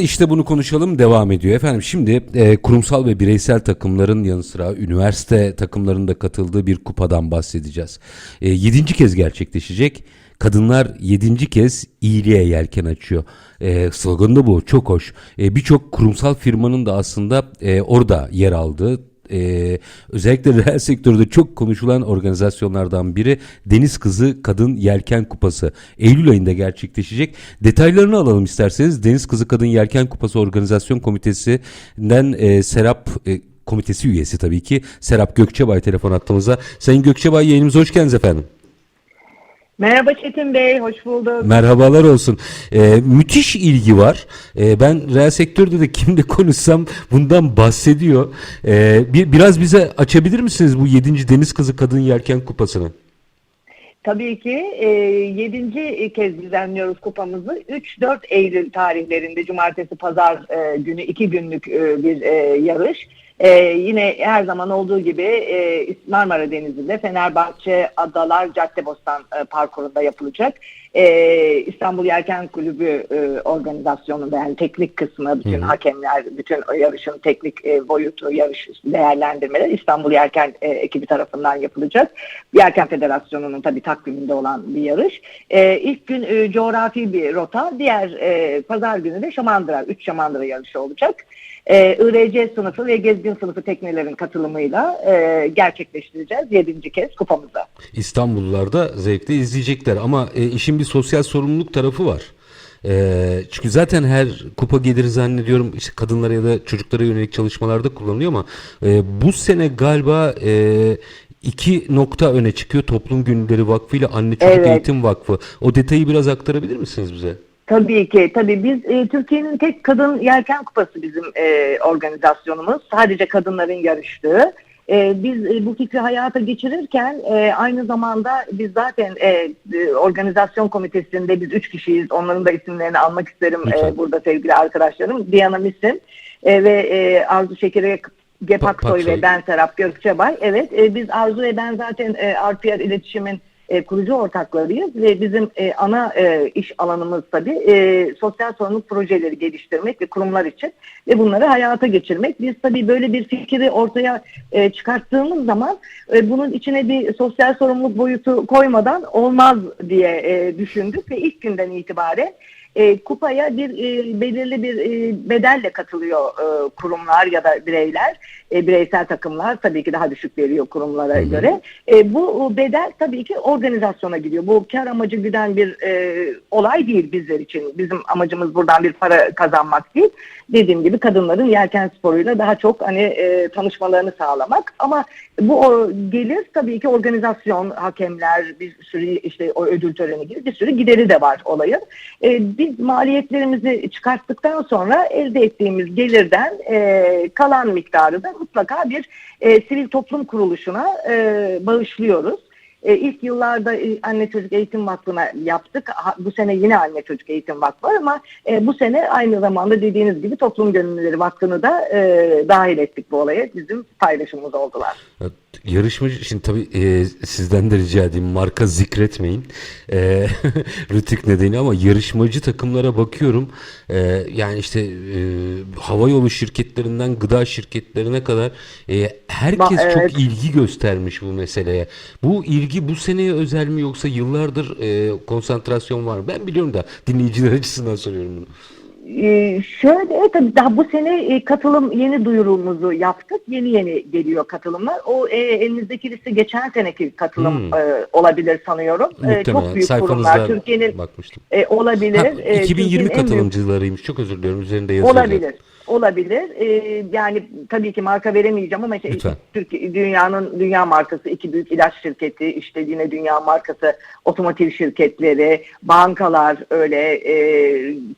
İşte bunu konuşalım devam ediyor. Efendim şimdi e, kurumsal ve bireysel takımların yanı sıra üniversite takımlarının da katıldığı bir kupadan bahsedeceğiz. E, yedinci kez gerçekleşecek. Kadınlar yedinci kez iyiliğe yelken açıyor. E, sloganı da bu. Çok hoş. E, Birçok kurumsal firmanın da aslında e, orada yer aldığı ee, özellikle reel sektörde çok konuşulan organizasyonlardan biri Deniz Kızı Kadın Yelken Kupası. Eylül ayında gerçekleşecek. Detaylarını alalım isterseniz. Deniz Kızı Kadın Yelken Kupası Organizasyon Komitesi'nden e, Serap e, komitesi üyesi tabii ki Serap Gökçebay telefon attığımızda. Sayın Gökçebay yayınımıza hoş geldiniz efendim. Merhaba Çetin Bey, hoş bulduk. Merhabalar olsun. Ee, müthiş ilgi var. Ee, ben reel sektörde de kimle konuşsam bundan bahsediyor. Ee, bir, biraz bize açabilir misiniz bu 7. Deniz Kızı Kadın Yelken Kupası'nı? Tabii ki e, 7. kez düzenliyoruz kupamızı. 3-4 Eylül tarihlerinde cumartesi pazar e, günü iki günlük e, bir e, yarış. E, yine her zaman olduğu gibi e, Marmara Denizi'nde Fenerbahçe Adalar Caddebostan e, parkurunda yapılacak. E, İstanbul Yelken Kulübü e, organizasyonunda yani teknik kısmı bütün Hı hakemler, bütün yarışın teknik e, boyutu, yarış değerlendirmeler İstanbul Yelken e, ekibi tarafından yapılacak. Yelken Federasyonu'nun tabii takviminde olan bir yarış. E, ilk gün e, coğrafi bir rota, diğer e, pazar günü de Şamandıra, 3 Şamandıra yarışı olacak. E, IRC sınıfı ve gezgin sınıfı teknelerin katılımıyla e, gerçekleştireceğiz 7. kez kupamızı. İstanbullular da zevkle izleyecekler ama e, işin bir sosyal sorumluluk tarafı var. E, çünkü zaten her kupa geliri zannediyorum işte kadınlara ya da çocuklara yönelik çalışmalarda kullanılıyor ama e, bu sene galiba e, iki nokta öne çıkıyor. Toplum Günleri Vakfı ile Anne Çocuk Evet. Eğitim Vakfı. O detayı biraz aktarabilir misiniz bize? Tabii ki. Tabii biz e, Türkiye'nin tek kadın yelken kupası bizim e, organizasyonumuz. Sadece kadınların yarıştığı. E, biz e, bu fikri hayata geçirirken e, aynı zamanda biz zaten e, e, organizasyon komitesinde biz üç kişiyiz. Onların da isimlerini almak isterim Lütfen. e, burada sevgili arkadaşlarım. Diana Misim e, ve e, Arzu Şekeri Gepaksoy Paksoy. ve ben Serap Gökçebay. Evet e, biz Arzu ve ben zaten e, RPR iletişimin e, kurucu ortaklarıyız ve bizim e, ana e, iş alanımız tabii e, sosyal sorumluluk projeleri geliştirmek ve kurumlar için ve bunları hayata geçirmek. Biz tabii böyle bir fikri ortaya e, çıkarttığımız zaman e, bunun içine bir sosyal sorumluluk boyutu koymadan olmaz diye e, düşündük ve ilk günden itibaren e, kupaya bir e, belirli bir e, bedelle katılıyor e, kurumlar ya da bireyler, e, bireysel takımlar tabii ki daha düşük veriyor kurumlara Hı hı. göre. E, bu bedel tabii ki organizasyona gidiyor. Bu kar amacı güden bir e, olay değil bizler için. Bizim amacımız buradan bir para kazanmak değil. Dediğim gibi kadınların yelken sporuyla daha çok hani e, tanışmalarını sağlamak. Ama bu o, gelir tabii ki organizasyon, hakemler, bir sürü işte o ödül töreni gibi bir sürü gideri de var olayın. E, biz maliyetlerimizi çıkarttıktan sonra elde ettiğimiz gelirden e, kalan miktarı da mutlaka bir e, sivil toplum kuruluşuna e, bağışlıyoruz. E, ilk yıllarda e, Anne Çocuk Eğitim Vakfı'na yaptık. Ha, bu sene yine Anne Çocuk Eğitim Vakfı var ama e, bu sene aynı zamanda dediğiniz gibi Toplum Gönüllüleri Vakfı'nı da e, dahil ettik bu olaya. Bizim paylaşımımız oldular. Ya, Yarışmacı şimdi tabii e, sizden de rica edeyim marka zikretmeyin e, rütük nedeni ama yarışmacı takımlara bakıyorum E, yani işte e, havayolu şirketlerinden gıda şirketlerine kadar e, herkes Ba- evet. çok ilgi göstermiş bu meseleye. Bu ilgi bu seneye özel mi yoksa yıllardır e, konsantrasyon var mı? Ben biliyorum da dinleyiciler açısından soruyorum bunu. Ee, şöyle tabii daha bu sene e, katılım yeni duyurumuzu yaptık. Yeni yeni geliyor katılımlar. O e, elinizdeki liste geçen seneki katılım Hmm. e, olabilir sanıyorum. E, Muhtemelen çok büyük kurumlar. Türkiye'nin bakmıştım. e, olabilir. Ha, E, 2020 Türkiye'nin en büyük- katılımcılarıymış. Çok özür diliyorum. Üzerinde yazıyor. Olabilir. Olabilir. Ee, yani tabii ki marka veremeyeceğim ama işte Lütfen. Türkiye, dünyanın dünya markası iki büyük ilaç şirketi, işte yine dünya markası otomotiv şirketleri, bankalar öyle e,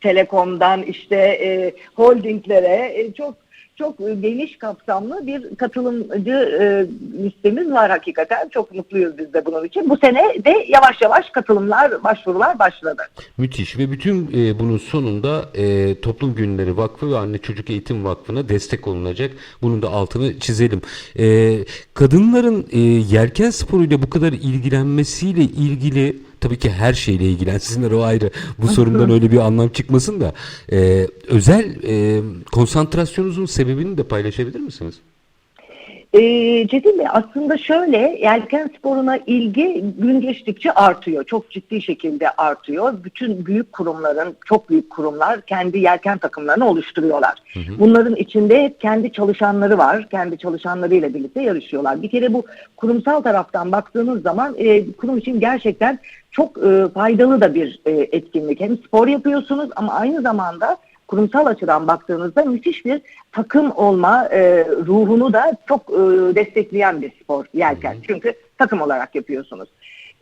telekomdan işte e, holdinglere e, çok çok geniş kapsamlı bir katılımcı e, listemiz var hakikaten. Çok mutluyuz biz de bunun için. Bu sene de yavaş yavaş katılımlar, başvurular başladı. Müthiş ve bütün e, bunun sonunda e, Toplum Günleri Vakfı ve Anne Çocuk Eğitim Vakfı'na destek olunacak. Bunun da altını çizelim. Kadınların e, yelken sporuyla bu kadar ilgilenmesiyle ilgili tabii ki her şeyle ilgilensinler o ayrı. Bu sorundan öyle bir anlam çıkmasın da e, özel e, konsantrasyonunuzun sebebini de paylaşabilir misiniz? Ee, Çetin Bey aslında şöyle yelken sporuna ilgi gün geçtikçe artıyor. Çok ciddi şekilde artıyor. Bütün büyük kurumların, çok büyük kurumlar kendi yelken takımlarını oluşturuyorlar. Bunların içinde hep kendi çalışanları var. Kendi çalışanlarıyla birlikte yarışıyorlar. Bir kere bu kurumsal taraftan baktığınız zaman e, kurum için gerçekten çok e, faydalı da bir e, etkinlik. Hem spor yapıyorsunuz ama aynı zamanda kurumsal açıdan baktığınızda müthiş bir takım olma e, ruhunu da çok e, destekleyen bir spor yelken. Çünkü takım olarak yapıyorsunuz.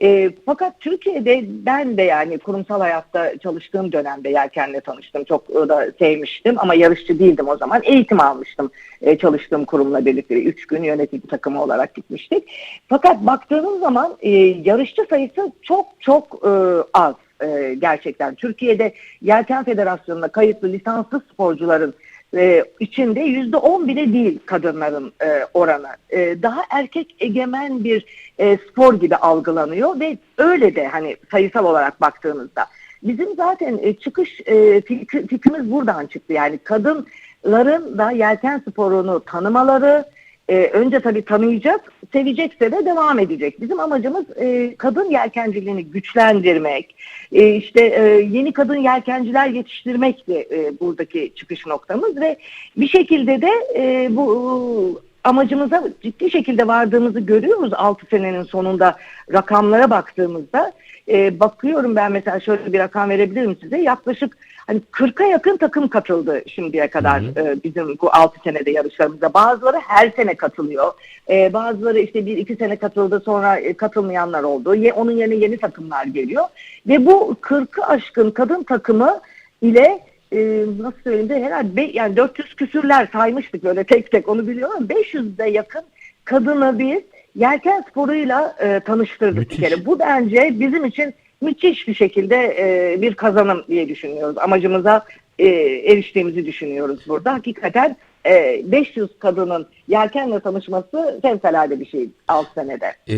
E, fakat Türkiye'de ben de yani kurumsal hayatta çalıştığım dönemde yelkenle tanıştım. Çok da sevmiştim ama yarışçı değildim o zaman. Eğitim almıştım e, çalıştığım kurumla birlikte. Üç gün yönetim takımı olarak gitmiştik. Fakat baktığınız zaman e, yarışçı sayısı çok çok e, az e, gerçekten. Türkiye'de Yelken Federasyonu'na kayıtlı lisanslı sporcuların e, içinde yüzde on bile değil kadınların e, oranı. E, daha erkek egemen bir e, spor gibi algılanıyor ve öyle de hani sayısal olarak baktığınızda. Bizim zaten e, çıkış e, fikri- fikrimiz buradan çıktı. Yani kadınların da yelken sporunu tanımaları, e, önce tabii tanıyacak, sevecekse de devam edecek. Bizim amacımız e, kadın yelkenciliğini güçlendirmek, e, işte e, yeni kadın yelkenciler yetiştirmek de e, buradaki çıkış noktamız ve bir şekilde de e, bu amacımıza ciddi şekilde vardığımızı görüyoruz 6 senenin sonunda rakamlara baktığımızda. E, bakıyorum ben mesela şöyle bir rakam verebilirim size. Yaklaşık hani 40'a yakın takım katıldı şimdiye kadar Hı e, bizim bu 6 senede yarışlarımıza. Bazıları her sene katılıyor. E, bazıları işte bir iki sene katıldı sonra e, katılmayanlar oldu. Ye, onun yerine yeni takımlar geliyor. Ve bu 40'ı aşkın kadın takımı ile e, nasıl söyleyeyim de herhalde be- yani 400 küsürler saymıştık böyle tek tek onu biliyorum. 500'de yakın kadını biz yelken sporuyla e, tanıştırdık Müthiş. bir kere. Bu bence bizim için müthiş bir şekilde e, bir kazanım diye düşünüyoruz. Amacımıza e, eriştiğimizi düşünüyoruz burada. Hakikaten e, 500 kadının yelkenle tanışması fevkalade bir şey 6 senede. E,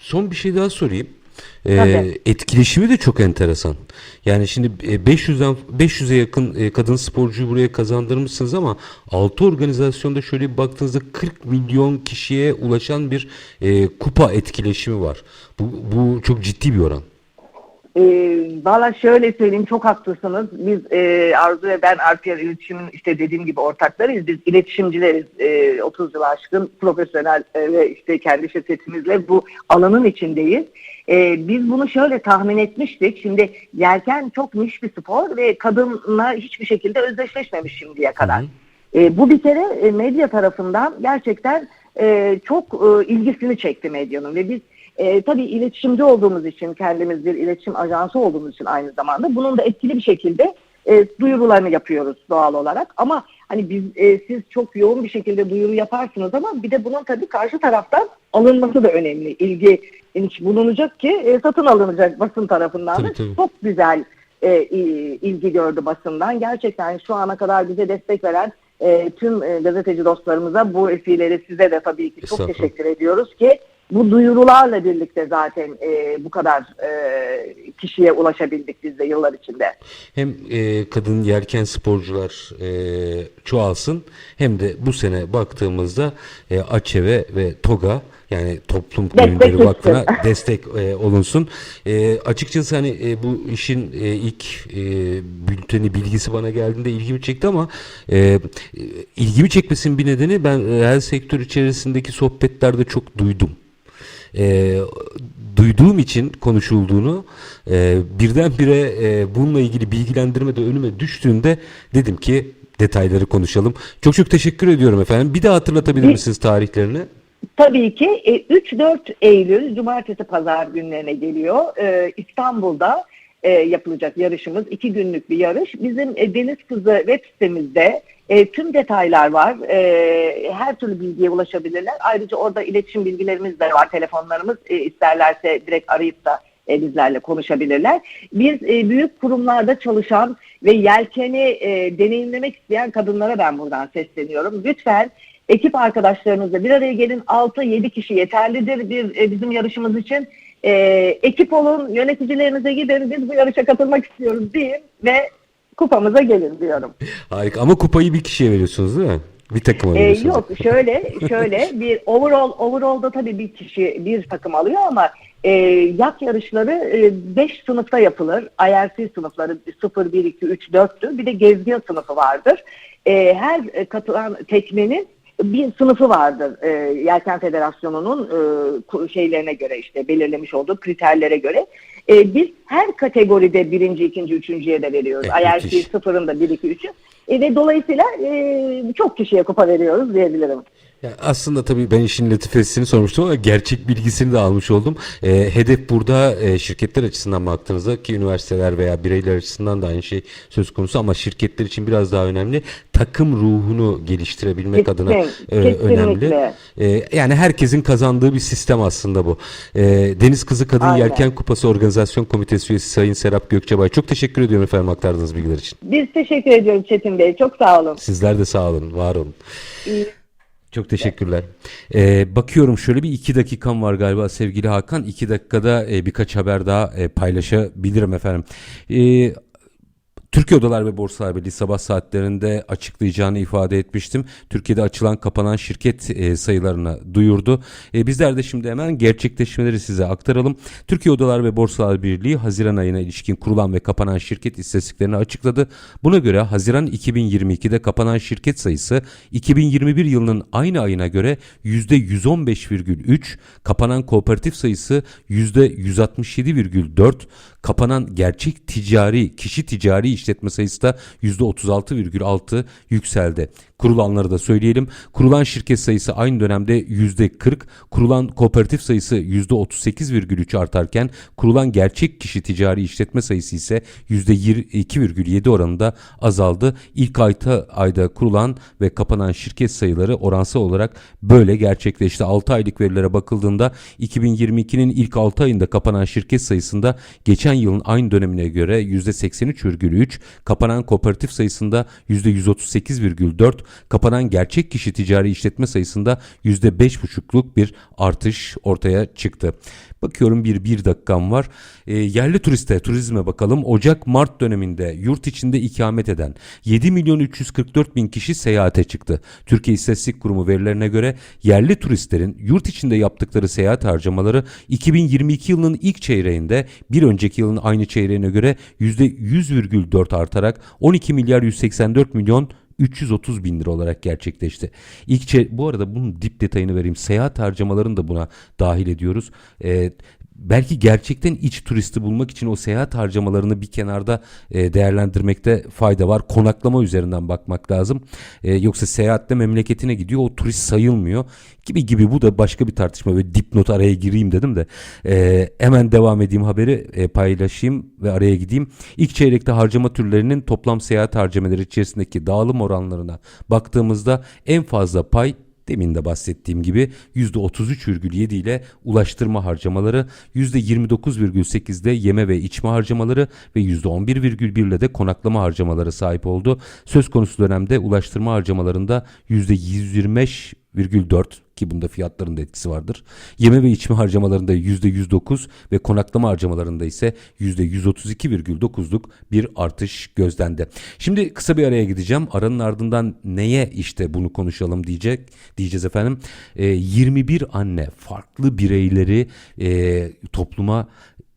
son bir şey daha sorayım. E, Tabii. etkileşimi de çok enteresan. Yani şimdi e, 500'den 500'e yakın e, kadın sporcuyu buraya kazandırmışsınız ama 6 organizasyonda şöyle bir baktığınızda 40 milyon kişiye ulaşan bir e, kupa etkileşimi var. Bu, bu çok ciddi bir oran. E, Valla şöyle söyleyeyim çok haklısınız. Biz e, Arzu ve ben RPR iletişimin işte dediğim gibi ortaklarıyız. Biz iletişimcileriz. E, 30 yıl aşkın profesyonel e, ve işte kendi şirketimizle bu alanın içindeyiz. E, biz bunu şöyle tahmin etmiştik. Şimdi yelken çok niş bir spor ve kadınla hiçbir şekilde özdeşleşmemiş şimdiye kadar. E, bu bir kere e, medya tarafından gerçekten e, çok e, ilgisini çekti medyanın ve biz e, tabii iletişimci olduğumuz için kendimiz bir iletişim ajansı olduğumuz için aynı zamanda bunun da etkili bir şekilde e, duyurularını yapıyoruz doğal olarak ama hani biz e, siz çok yoğun bir şekilde duyuru yaparsınız ama bir de bunun tabii karşı taraftan alınması da önemli. İlgi bulunacak ki e, satın alınacak basın tarafından da Tabii, tabii. çok güzel e, ilgi gördü basından. Gerçekten şu ana kadar bize destek veren e, tüm e, gazeteci dostlarımıza bu vesileyle size de tabii ki çok teşekkür ediyoruz ki bu duyurularla birlikte zaten e, bu kadar e, kişiye ulaşabildik biz de yıllar içinde. Hem e, kadın yelken sporcular e, çoğalsın hem de bu sene baktığımızda e, AÇEVE ve TOGA yani Toplum etsin. Vakfı'na destek e, olunsun. E, açıkçası hani e, bu işin e, ilk e, bülteni bilgisi bana geldiğinde ilgimi çekti ama e, e, ilgimi çekmesinin bir nedeni ben e, her sektör içerisindeki sohbetlerde çok duydum e, duyduğum için konuşulduğunu e, birdenbire e, bununla ilgili bilgilendirme de önüme düştüğünde dedim ki detayları konuşalım. Çok çok teşekkür ediyorum efendim. Bir daha hatırlatabilir misiniz tarihlerini? Tabii ki e, 3-4 Eylül Cumartesi Pazar günlerine geliyor. E, İstanbul'da e, yapılacak yarışımız. iki günlük bir yarış. Bizim e, Deniz Kızı web sitemizde e, tüm detaylar var. E, her türlü bilgiye ulaşabilirler. Ayrıca orada iletişim bilgilerimiz de var. Telefonlarımız e, isterlerse direkt arayıp da e, bizlerle konuşabilirler. Biz e, büyük kurumlarda çalışan ve yelkeni e, deneyimlemek isteyen kadınlara ben buradan sesleniyorum. Lütfen ekip arkadaşlarınızla bir araya gelin 6-7 kişi yeterlidir bir e, bizim yarışımız için. e, ekip olun, yöneticilerinize gidin, biz bu yarışa katılmak istiyoruz deyin ve kupamıza gelin diyorum. Harika ama kupayı bir kişiye veriyorsunuz değil mi? Bir takıma Ee, veriyorsunuz. yok şöyle şöyle bir overall overall'da tabii bir kişi bir takım alıyor ama e, yat yarışları 5 sınıfta yapılır. IRC sınıfları 0, 1, 2, 3, 4'tür. Bir de gezgin sınıfı vardır. E, her e, katılan teknenin bir sınıfı vardır. E, Yelken Federasyonu'nun e, şeylerine göre işte belirlemiş olduğu kriterlere göre. E, biz her kategoride birinci, ikinci, üçüncüye de veriyoruz. Eh, IRC müthiş. sıfırın da 1, 2, 3'ü. E, ve dolayısıyla e, çok kişiye kupa veriyoruz diyebilirim. Ya aslında tabii ben işin latifesini sormuştum ama gerçek bilgisini de almış oldum. Ee, hedef burada e, şirketler açısından baktığınızda ki üniversiteler veya bireyler açısından da aynı şey söz konusu ama şirketler için biraz daha önemli. Takım ruhunu geliştirebilmek Kesin, adına e, kesinlikle. önemli. E, yani herkesin kazandığı bir sistem aslında bu. E, Deniz Kızı Kadın Aynen. Yelken Kupası Organizasyon Komitesi üyesi Sayın Serap Gökçebay. Çok teşekkür ediyorum efendim aktardığınız bilgiler için. Biz teşekkür ediyoruz Çetin Bey. Çok sağ olun. Sizler de sağ olun, var olun. İyi. Çok teşekkürler. Ee, bakıyorum şöyle bir iki dakikam var galiba sevgili Hakan. İki dakikada e, birkaç haber daha e, paylaşabilirim efendim. Ee, Türkiye Odalar ve Borsalar Birliği sabah saatlerinde açıklayacağını ifade etmiştim. Türkiye'de açılan kapanan şirket e, sayılarını duyurdu. E, bizler de şimdi hemen gerçekleşmeleri size aktaralım. Türkiye Odalar ve Borsalar Birliği Haziran ayına ilişkin kurulan ve kapanan şirket istatistiklerini açıkladı. Buna göre Haziran 2022'de kapanan şirket sayısı 2021 yılının aynı ayına göre %115,3, kapanan kooperatif sayısı %167,4, kapanan gerçek ticari, kişi ticari işletme sayısı da %36,6 yükseldi. Kurulanları da söyleyelim. Kurulan şirket sayısı aynı dönemde %40, kurulan kooperatif sayısı %38,3 artarken kurulan gerçek kişi ticari işletme sayısı ise %2,7 oranında azaldı. İlk ayta, ayda kurulan ve kapanan şirket sayıları oransal olarak böyle gerçekleşti. 6 aylık verilere bakıldığında 2022'nin ilk 6 ayında kapanan şirket sayısında geçen yılın aynı dönemine göre %83,3, kapanan kooperatif sayısında %138,4, kapanan gerçek kişi ticari işletme sayısında %5,5'luk bir artış ortaya çıktı. Bakıyorum bir bir dakikam var. E, yerli turiste, turizme bakalım. Ocak-Mart döneminde yurt içinde ikamet eden 7 milyon 344 bin kişi seyahate çıktı. Türkiye İstatistik Kurumu verilerine göre yerli turistlerin yurt içinde yaptıkları seyahat harcamaları 2022 yılının ilk çeyreğinde bir önceki yılın aynı çeyreğine göre %100,4 artarak 12 milyar 184 milyon 330 bin lira olarak gerçekleşti. İlk bu arada bunun dip detayını vereyim. Seyahat harcamalarını da buna dahil ediyoruz. Ee, belki gerçekten iç turisti bulmak için o seyahat harcamalarını bir kenarda e, değerlendirmekte fayda var. Konaklama üzerinden bakmak lazım. E, yoksa seyahatte memleketine gidiyor o turist sayılmıyor gibi gibi bu da başka bir tartışma ve dipnot araya gireyim dedim de e, hemen devam edeyim haberi e, paylaşayım ve araya gideyim. İlk çeyrekte harcama türlerinin toplam seyahat harcamaları içerisindeki dağılım oranlarına baktığımızda en fazla pay Demin de bahsettiğim gibi %33,7 ile ulaştırma harcamaları, %29,8'de yeme ve içme harcamaları ve %11,1 ile de konaklama harcamaları sahip oldu. Söz konusu dönemde ulaştırma harcamalarında %125,4 ki bunda fiyatların da etkisi vardır. Yeme ve içme harcamalarında %109 ve konaklama harcamalarında ise %132,9'luk bir artış gözlendi. Şimdi kısa bir araya gideceğim. Aranın ardından neye işte bunu konuşalım diyecek diyeceğiz efendim. Ee, 21 anne farklı bireyleri e, topluma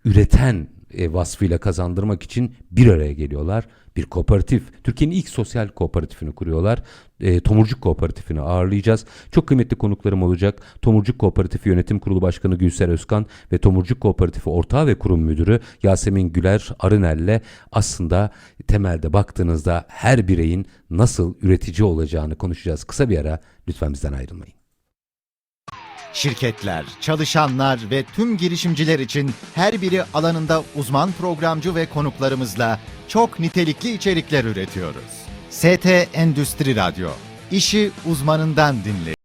üreten e, vasfıyla kazandırmak için bir araya geliyorlar. Bir kooperatif, Türkiye'nin ilk sosyal kooperatifini kuruyorlar. E, Tomurcuk Kooperatifini ağırlayacağız. Çok kıymetli konuklarım olacak. Tomurcuk Kooperatifi Yönetim Kurulu Başkanı Gülser Özkan ve Tomurcuk Kooperatifi Ortağı ve Kurum Müdürü Yasemin Güler Arınel'le aslında temelde baktığınızda her bireyin nasıl üretici olacağını konuşacağız. Kısa bir ara lütfen bizden ayrılmayın. Şirketler, çalışanlar ve tüm girişimciler için her biri alanında uzman programcı ve konuklarımızla çok nitelikli içerikler üretiyoruz. ST Endüstri Radyo. İşi uzmanından dinle.